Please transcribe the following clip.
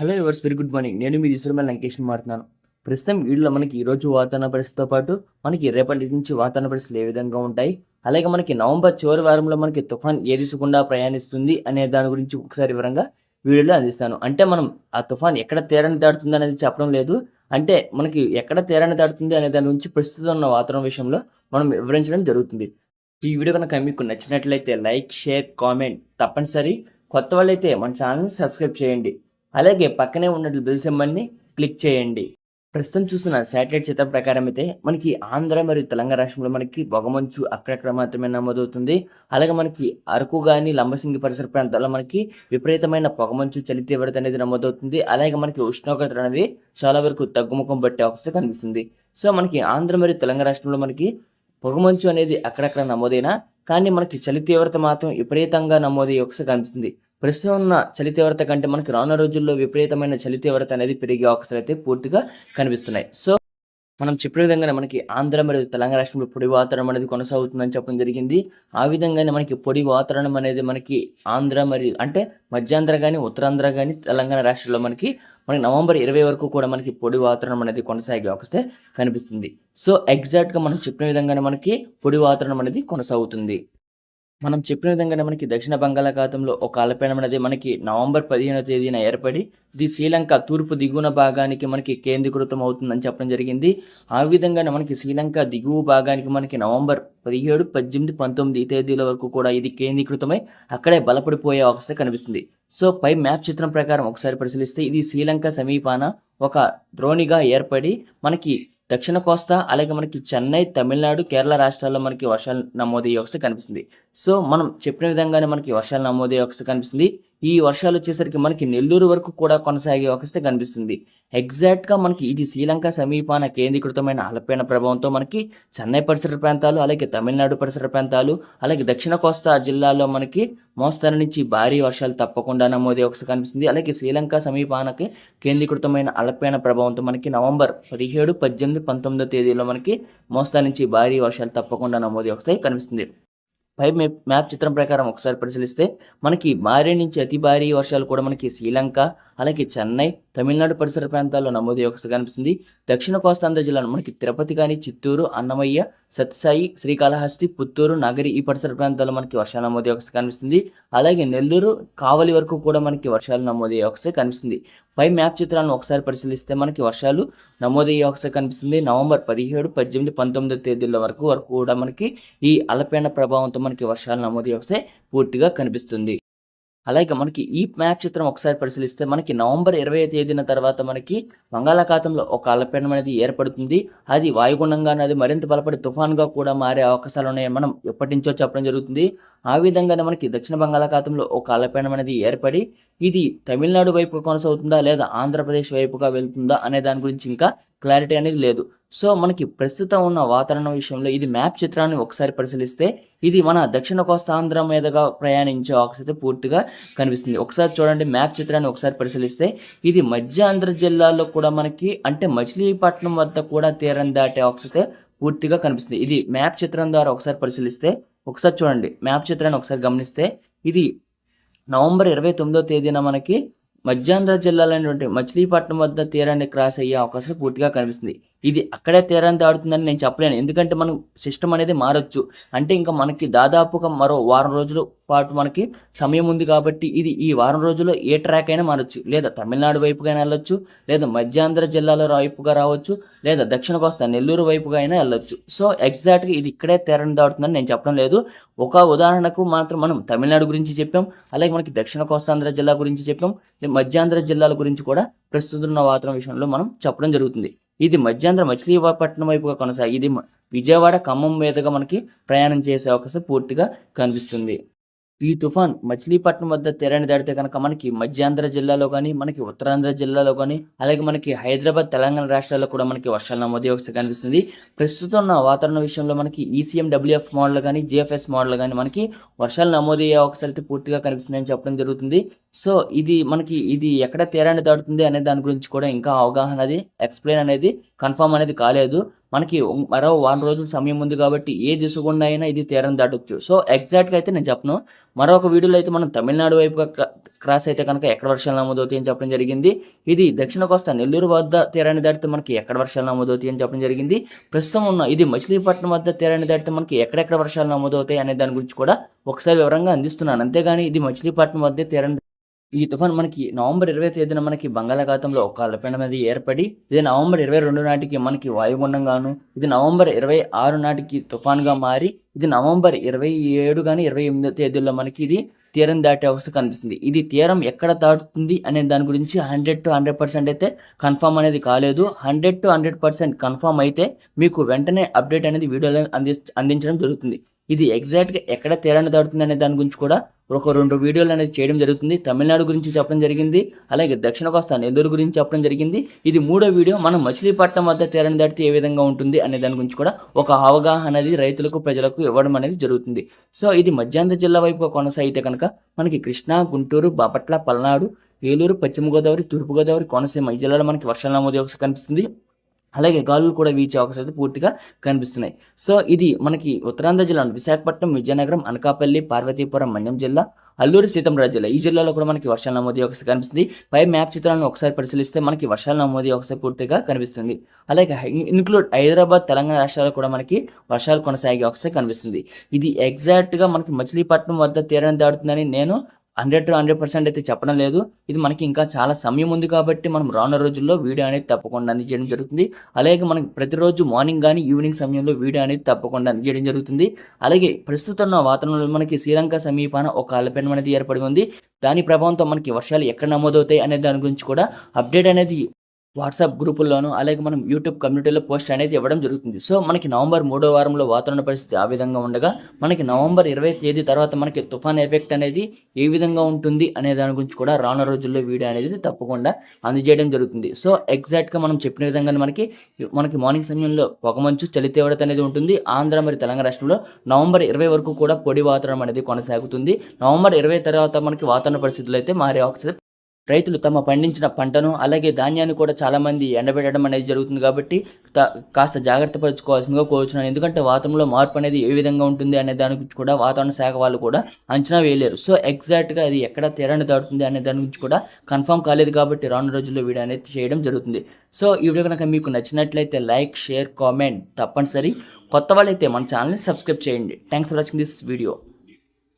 Hello viewers very good morning. నేను మీ దిశల లంకేష్ మాట్లాడుతున్నాను. ప్రస్తుతం వీడియోలో మనకి ఈరోజు వాతావరణ పరిస్థితితో పాటు మనకి రేపటి నుంచి వాతావరణ పరిస్థితులు ఏ విధంగా ఉంటాయి? అలాగే మనకి నవంబర్ చివరి వారంలో మనకి తుఫాన్ ఏ ప్రయాణిస్తుంది అనే దాని గురించి ఒకసారి వివరంగా వీడియోలో అందిస్తాను. అంటే మనం ఆ తుఫాన్ ఎక్కడ తీరాన్ని దాటుతుంది అనేది చెప్పడం లేదు. అంటే మనకి ఎక్కడ తీరాన్ని దాటుతుంది అనే దాని గురించి ప్రస్తుతం ఉన్న వాతావరణ విషయంలో మనం వివరించడం జరుగుతుంది. ఈ వీడియో కనుక మీకు నచ్చినట్లయితే లైక్ షేర్ కామెంట్ తప్పనిసరి. కొత్త వాళ్ళైతే మన ఛానల్ని సబ్స్క్రైబ్ చేయండి. అలాగే పక్కనే ఉన్నట్లు బెల్ సింబల్ని క్లిక్ చేయండి. ప్రస్తుతం చూస్తున్న శాటిలైట్ చిత్రం ప్రకారం అయితే మనకి ఆంధ్ర మరియు తెలంగాణ రాష్ట్రంలో మనకి పొగమంచు అక్కడక్కడ మాత్రమే నమోదవుతుంది. అలాగే మనకి అరకు కానీ లంబసింగి పరిసర ప్రాంతాల్లో మనకి విపరీతమైన పొగమంచు చలి తీవ్రత అనేది నమోదవుతుంది. అలాగే మనకి ఉష్ణోగ్రత అనేది చాలా వరకు తగ్గుముఖం పట్టే అవకాశం కనిపిస్తుంది. సో మనకి ఆంధ్ర మరియు తెలంగాణ రాష్ట్రంలో మనకి పొగమంచు అనేది అక్కడక్కడ నమోదైనా కానీ మనకి చలి తీవ్రత మాత్రం విపరీతంగా నమోదయ్యే ఒకసారి కనిపిస్తుంది. ప్రస్తుతం ఉన్న చలి తీవ్రత కంటే మనకి రానున్న రోజుల్లో విపరీతమైన చలి తీవ్రత అనేది పెరిగే అవకాశాలు అయితే పూర్తిగా కనిపిస్తున్నాయి. సో మనం చెప్పిన విధంగానే మనకి ఆంధ్ర మరియు తెలంగాణ రాష్ట్రంలో పొడి వాతావరణం అనేది కొనసాగుతుందని చెప్పడం జరిగింది. ఆ విధంగానే మనకి పొడి వాతావరణం అనేది మనకి ఆంధ్ర మరియు అంటే మధ్యాంధ్ర కానీ ఉత్తరాంధ్ర కానీ తెలంగాణ రాష్ట్రంలో మనకి మనకి నవంబర్ ఇరవై వరకు కూడా మనకి పొడి వాతావరణం అనేది కొనసాగే అవకాశం కనిపిస్తుంది. సో ఎగ్జాక్ట్గా మనం చెప్పిన విధంగానే మనకి పొడి వాతావరణం అనేది కొనసాగుతుంది. మనం చెప్పిన విధంగానే మనకి దక్షిణ బంగాళాఖాతంలో ఒక అల్పీడం అనేది మనకి నవంబర్ పదిహేనవ తేదీన ఏర్పడి ఇది శ్రీలంక తూర్పు దిగువన భాగానికి మనకి కేంద్రీకృతం అవుతుందని చెప్పడం జరిగింది. ఆ విధంగానే మనకి శ్రీలంక దిగువ భాగానికి మనకి నవంబర్ పదిహేడు పద్దెనిమిది పంతొమ్మిది తేదీల వరకు కూడా ఇది కేంద్రీకృతమై అక్కడే బలపడిపోయే అవకాశం కనిపిస్తుంది. సో పై మ్యాప్ చిత్రం ప్రకారం ఒకసారి పరిశీలిస్తే ఇది శ్రీలంక సమీపాన ఒక ద్రోణిగా ఏర్పడి మనకి దక్షిణ కోస్తా అలాగే మనకి చెన్నై తమిళనాడు కేరళ రాష్ట్రాల్లో మనకి వర్షాలు నమోదయ్యే అవకాశం కనిపిస్తుంది. సో మనం చెప్పిన విధంగానే మనకి వర్షాలు నమోదయ్యే అవకాశం కనిపిస్తుంది. ఈ వర్షాలు వచ్చేసరికి మనకి నెల్లూరు వరకు కూడా కొనసాగే అవకాశం కనిపిస్తుంది. ఎగ్జాక్ట్గా మనకి ఇది శ్రీలంక సమీపాన కేంద్రీకృతమైన అల్పపీడన ప్రభావంతో మనకి చెన్నై పరిసర ప్రాంతాలు అలాగే తమిళనాడు పరిసర ప్రాంతాలు అలాగే దక్షిణ కోస్తా జిల్లాలో మనకి మోస్తరు నుంచి భారీ వర్షాలు తప్పకుండా నమోదే అవకాశం కనిపిస్తుంది. అలాగే శ్రీలంక సమీపానకి కేంద్రీకృతమైన అల్పపీడన ప్రభావంతో మనకి నవంబర్ పదిహేడు పద్దెనిమిది పంతొమ్మిదో తేదీలో మనకి మోస్తరు నుంచి భారీ వర్షాలు తప్పకుండా నమోదే అవకాశం కనిపిస్తుంది. పై మ్యాప్ చిత్రం ప్రకారం ఒకసారి పరిశీలిస్తే మనకి భారీ నుంచి అతి భారీ వర్షాలు కూడా మనకి శ్రీలంక అలాగే చెన్నై తమిళనాడు పరిసర ప్రాంతాల్లో నమోదు యొక్క కనిపిస్తుంది. దక్షిణ కోస్తాంధ్ర జిల్లాలో మనకి తిరుపతి కానీ చిత్తూరు అన్నమయ్య సత్యసాయి శ్రీకాళహస్తి పుత్తూరు నగరి ఈ పరిసర ప్రాంతాల్లో మనకి వర్షాలు నమోదు యొక్క కనిపిస్తుంది. అలాగే నెల్లూరు కావలి వరకు కూడా మనకి వర్షాలు నమోదయ్యే అవకాశం కనిపిస్తుంది. పై మ్యాప్ చిత్రాలను ఒకసారి పరిశీలిస్తే మనకి వర్షాలు నమోదయ్యే ఒకసారి కనిపిస్తుంది. నవంబర్ పదిహేడు పద్దెనిమిది పంతొమ్మిదో తేదీల వరకు వరకు కూడా మనకి ఈ అలపేన ప్రభావంతో మనకి వర్షాలు నమోదయ్యే అవకాశం పూర్తిగా కనిపిస్తుంది. అలాగే మనకి ఈ మ్యాప్ చిత్రం ఒకసారి పరిశీలిస్తే మనకి నవంబర్ ఇరవై తేదీన తర్వాత మనకి బంగాళాఖాతంలో ఒక అల్పపీడనం అనేది ఏర్పడుతుంది. అది వాయుగుణంగా అది మరింత బలపడి తుఫాన్గా కూడా మారే అవకాశాలు ఉన్నాయని మనం ఎప్పటి నుంచో చెప్పడం జరుగుతుంది. ఆ విధంగానే మనకి దక్షిణ బంగాళాఖాతంలో ఒక అల్పపీడనం అనేది ఏర్పడి ఇది తమిళనాడు వైపు కొనసాగుతుందా లేదా ఆంధ్రప్రదేశ్ వైపుగా వెళ్తుందా అనే దాని గురించి ఇంకా క్లారిటీ అనేది లేదు. సో మనకి ప్రస్తుతం ఉన్న వాతావరణం విషయంలో ఇది మ్యాప్ చిత్రాన్ని ఒకసారి పరిశీలిస్తే ఇది మన దక్షిణ కోస్తాంధ్ర మీదుగా ప్రయాణించే అవకాశం పూర్తిగా కనిపిస్తుంది. ఒకసారి చూడండి మ్యాప్ చిత్రాన్ని ఒకసారి పరిశీలిస్తే ఇది మధ్య ఆంధ్ర జిల్లాలో కూడా మనకి అంటే మచిలీపట్నం వద్ద కూడా తీరం దాటే అవకాశం పూర్తిగా కనిపిస్తుంది. ఇది మ్యాప్ చిత్రం ద్వారా ఒకసారి పరిశీలిస్తే ఒకసారి చూడండి మ్యాప్ చిత్రాన్ని ఒకసారి గమనిస్తే ఇది నవంబర్ ఇరవై తొమ్మిదో తేదీన మనకి మధ్యాంధ్ర జిల్లాలైనటువంటి మచిలీపట్నం వద్ద తీరాన్ని క్రాస్ అయ్యే అవకాశం పూర్తిగా కనిపిస్తుంది. ఇది అక్కడే తీరాన్ని దాడుతుందని నేను చెప్పలేను. ఎందుకంటే మనం సిస్టమ్ అనేది మారొచ్చు. అంటే ఇంకా మనకి దాదాపుగా మరో వారం రోజుల పాటు మనకి సమయం ఉంది కాబట్టి ఇది ఈ వారం రోజుల్లో ఏ ట్రాక్ అయినా మారొచ్చు. లేదా తమిళనాడు వైపుగా వెళ్ళొచ్చు లేదా మధ్యాంధ్ర జిల్లాల వైపుగా రావచ్చు లేదా దక్షిణ కోస్తా నెల్లూరు వైపుగా అయినా వెళ్ళొచ్చు. సో ఎగ్జాక్ట్గా ఇది ఇక్కడే తీరాన్ని దాడుతుందని నేను చెప్పడం లేదు. ఒక ఉదాహరణకు మాత్రం మనం తమిళనాడు గురించి చెప్పాం అలాగే మనకి దక్షిణ కోస్తాంధ్ర జిల్లా గురించి చెప్పాం మధ్యాంధ్ర జిల్లాల గురించి కూడా ప్రస్తుతం ఉన్న వాతావరణ విషయంలో మనం చెప్పడం జరుగుతుంది. ఇది మధ్యాంధ్ర మచిలీపట్నం వైపుగా కొనసాగి ఇది విజయవాడ ఖమ్మం మీదుగా మనకి ప్రయాణం చేసే అవకాశం పూర్తిగా కనిపిస్తుంది. ఈ తుఫాన్ మచిలీపట్నం వద్ద తీరాన్ని దాటితే కనుక మనకి మధ్యాంధ్ర జిల్లాలో కానీ మనకి ఉత్తరాంధ్ర జిల్లాలో కానీ అలాగే మనకి హైదరాబాద్ తెలంగాణ రాష్ట్రాల్లో కూడా మనకి వర్షాలు నమోదు ఒకసారి కనిపిస్తుంది. ప్రస్తుతం ఉన్న వాతావరణ విషయంలో మనకి E C M W F model కానీ జిఎఫ్ఎస్ మోడల్ కానీ మనకి వర్షాలు నమోదయ్యే ఒకసారి అయితే పూర్తిగా కనిపిస్తున్నాయని చెప్పడం జరుగుతుంది. సో ఇది మనకి ఇది ఎక్కడ తీరాన్ని దాటుతుంది అనే దాని గురించి కూడా ఇంకా అవగాహన అది ఎక్స్ప్లెయిన్ అనేది కన్ఫర్మ్ అనేది కాలేదు. మనకి మరో వారం రోజుల సమయం ఉంది కాబట్టి ఏ దిశగుండా అయినా ఇది తీరం దాటొచ్చు. సో ఎగ్జాక్ట్గా అయితే నేను చెప్పను. మరొక వీడియోలో అయితే మనం తమిళనాడు వైపుగా క్రాస్ అయితే కనుక ఎక్కడ వర్షాలు నమోదవుతాయి అని చెప్పడం జరిగింది. ఇది దక్షిణ కోస్తా నెల్లూరు వద్ద తీరాన్ని దాటితే మనకి ఎక్కడ వర్షాలు నమోదవుతాయి అని చెప్పడం జరిగింది. ప్రస్తుతం ఉన్న ఇది మచిలీపట్నం వద్ద తీరాన్ని దాటితే మనకి ఎక్కడెక్కడ వర్షాలు నమోదవుతాయి అనే దాని గురించి కూడా ఒకసారి వివరంగా అందిస్తున్నాను. అంతేగాని ఇది మచిలీపట్నం వద్ద తీరాన్ని ఈ తుఫాన్ మనకి నవంబర్ ఇరవై తేదీన మనకి బంగాళాఖాతంలో ఒక అల్పపీడనం అనేది ఏర్పడి ఇది నవంబర్ ఇరవై రెండు నాటికి మనకి వాయుగుండంగాను ఇది నవంబర్ ఇరవై ఆరు నాటికి తుఫాన్గా మారి ఇది నవంబర్ ఇరవై ఏడు కానీ ఇరవై ఎనిమిదో తేదీల్లో మనకి ఇది తీరం దాటే అవస్థ కనిపిస్తుంది. ఇది తీరం ఎక్కడ దాటుతుంది అనే దాని గురించి హండ్రెడ్ టు హండ్రెడ్ పర్సెంట్ అయితే కన్ఫర్మ్ అనేది కాలేదు. Hundred to hundred percent confirm అయితే మీకు వెంటనే అప్డేట్ అనేది వీడియోలో అంది అందించడం జరుగుతుంది. ఇది ఎగ్జాక్ట్గా ఎక్కడ తీరాన్ని దాటుతుంది అనే దాని గురించి కూడా ఒక రెండు వీడియోలు అనేది చేయడం జరుగుతుంది. తమిళనాడు గురించి చెప్పడం జరిగింది. అలాగే దక్షిణ కోస్తా నెల్లూరు గురించి చెప్పడం జరిగింది. ఇది మూడో వీడియో. మనం మచిలీపట్నం వద్ద తీరాన్ని దాటితే ఏ విధంగా ఉంటుంది అనే దాని గురించి కూడా ఒక అవగాహన అనేది రైతులకు ప్రజలకు ఇవ్వడం అనేది జరుగుతుంది. సో ఇది మధ్యాంధ్ర జిల్లా వైపు కొనసాగితే కనుక మనకి కృష్ణా గుంటూరు బాపట్ల పల్నాడు ఏలూరు పశ్చిమ గోదావరి తూర్పు గోదావరి కోనసీమ ఈ జిల్లాలో మనకి వర్షాలు నమోదు కనిపిస్తుంది. అలాగే గాలులు కూడా వీచే అవకాశం అయితే పూర్తిగా కనిపిస్తున్నాయి. సో ఇది మనకి ఉత్తరాంధ్ర జిల్లా విశాఖపట్నం విజయనగరం అనకాపల్లి పార్వతీపురం మన్యం జిల్లా అల్లూరు సీతంరాజు జిల్లా ఈ జిల్లాలో కూడా మనకి వర్షాల నమోదు ఒకసారి కనిపిస్తుంది. పై మ్యాప్ చిత్రాలను ఒకసారి పరిశీలిస్తే మనకి వర్షాల నమోదు ఒకసారి పూర్తిగా కనిపిస్తుంది. అలాగే ఇన్క్లూడ్ హైదరాబాద్ తెలంగాణ రాష్ట్రాల్లో కూడా మనకి వర్షాలు కొనసాగే ఒకసారి కనిపిస్తుంది. ఇది ఎగ్జాక్ట్గా మనకి మచిలీపట్నం వద్ద తీరాన్ని దాడుతుందని నేను హండ్రెడ్ టు హండ్రెడ్ పర్సెంట్ అయితే చెప్పడం లేదు. ఇది మనకి ఇంకా చాలా సమయం ఉంది కాబట్టి మనం రానున్న రోజుల్లో వీడియో అనేది తప్పకుండా అందజేయడం జరుగుతుంది. అలాగే మనకి ప్రతిరోజు మార్నింగ్ కానీ ఈవినింగ్ సమయంలో వీడియో అనేది తప్పకుండా అందజేయడం జరుగుతుంది. అలాగే ప్రస్తుతం ఉన్న వాతావరణంలో మనకి శ్రీలంక సమీపాన ఒక అల్పపీడనం అనేది ఏర్పడి ఉంది. దాని ప్రభావంతో మనకి వర్షాలు ఎక్కడ నమోదవుతాయి అనే దాని గురించి కూడా అప్డేట్ అనేది వాట్సాప్ గ్రూపుల్లోనూ అలాగే మనం యూట్యూబ్ కమ్యూనిటీలో పోస్ట్ అనేది ఇవ్వడం జరుగుతుంది. సో మనకి నవంబర్ మూడో వారంలో వాతావరణ పరిస్థితి ఆ విధంగా ఉండగా మనకి నవంబర్ ఇరవై తేదీ తర్వాత మనకి తుఫాన్ ఎఫెక్ట్ అనేది ఏ విధంగా ఉంటుంది అనే దాని గురించి కూడా రానున్న రోజుల్లో వీడియో అనేది తప్పకుండా అందజేయడం జరుగుతుంది. సో ఎగ్జాక్ట్గా మనం చెప్పిన విధంగా మనకి మనకి మార్నింగ్ సమయంలో పొగమంచు చలి తీవ్రత అనేది ఉంటుంది. ఆంధ్ర మరియు తెలంగాణ రాష్ట్రంలో నవంబర్ ఇరవై వరకు కూడా పొడి వాతావరణం అనేది కొనసాగుతుంది. నవంబర్ ఇరవై తర్వాత మనకి వాతావరణ పరిస్థితులు అయితే మారే అవకాశం రైతులు తమ పండించిన పంటను అలాగే ధాన్యాన్ని కూడా చాలామంది ఎండబెట్టడం అనేది జరుగుతుంది కాబట్టి కాస్త జాగ్రత్త పరచుకోవాల్సిందిగా కోరుచున్నాను. ఎందుకంటే వాతావరణంలో మార్పు అనేది ఏ విధంగా ఉంటుంది అనే దాని గురించి కూడా వాతావరణ శాఖ వాళ్ళు కూడా అంచనా వేయలేరు. సో ఎగ్జాక్ట్గా అది ఎక్కడ తీరాన్ని దాటుతుంది అనే దాని గురించి కూడా కన్ఫర్మ్ కాలేదు కాబట్టి రాను రోజుల్లో వీడియో అనేది చేయడం జరుగుతుంది. సో ఈ వీడియో కనుక మీకు నచ్చినట్లయితే లైక్ షేర్ కామెంట్ తప్పనిసరి. కొత్త వాళ్ళైతే మన ఛానల్ని సబ్స్క్రైబ్ చేయండి. Thanks for watching this video.